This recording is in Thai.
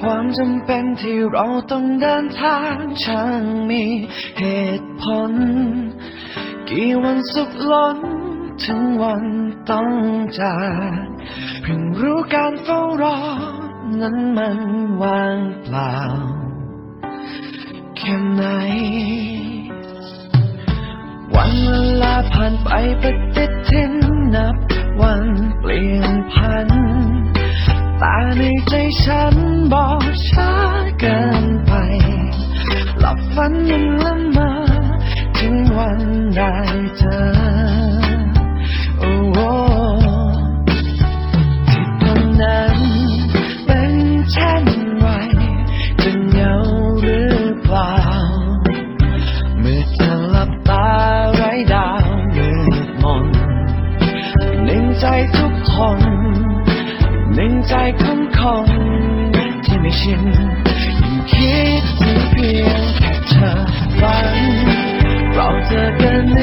ความจำเป็นที่เราต้องเดินทางช่างมีเหตุผล กี่วันสุขล้น ถึงวันต้องจากเพิ่งรู้การเฝ้ารอ นั้นมันว่างเปล่า แค่ไหน วันเวลาผ่านไปปฏิทินนับวันเปลี่ยนพัน ในใจฉันบอกช้าเกินไป หลับฝันยังละมอถึงวันได้เจอโอ้โหที่ตรงนั้นเป็นเช่นไรจะเหงาหรือเปล่า เมื่อเธอหลับตาไร้ดาวมืดมนหนึ่งใจทุกคนหนึ่ง ใจของคนที่ไม่ชินยังคิดถึงเพียงแค่เธอฝันเราเจอกันใน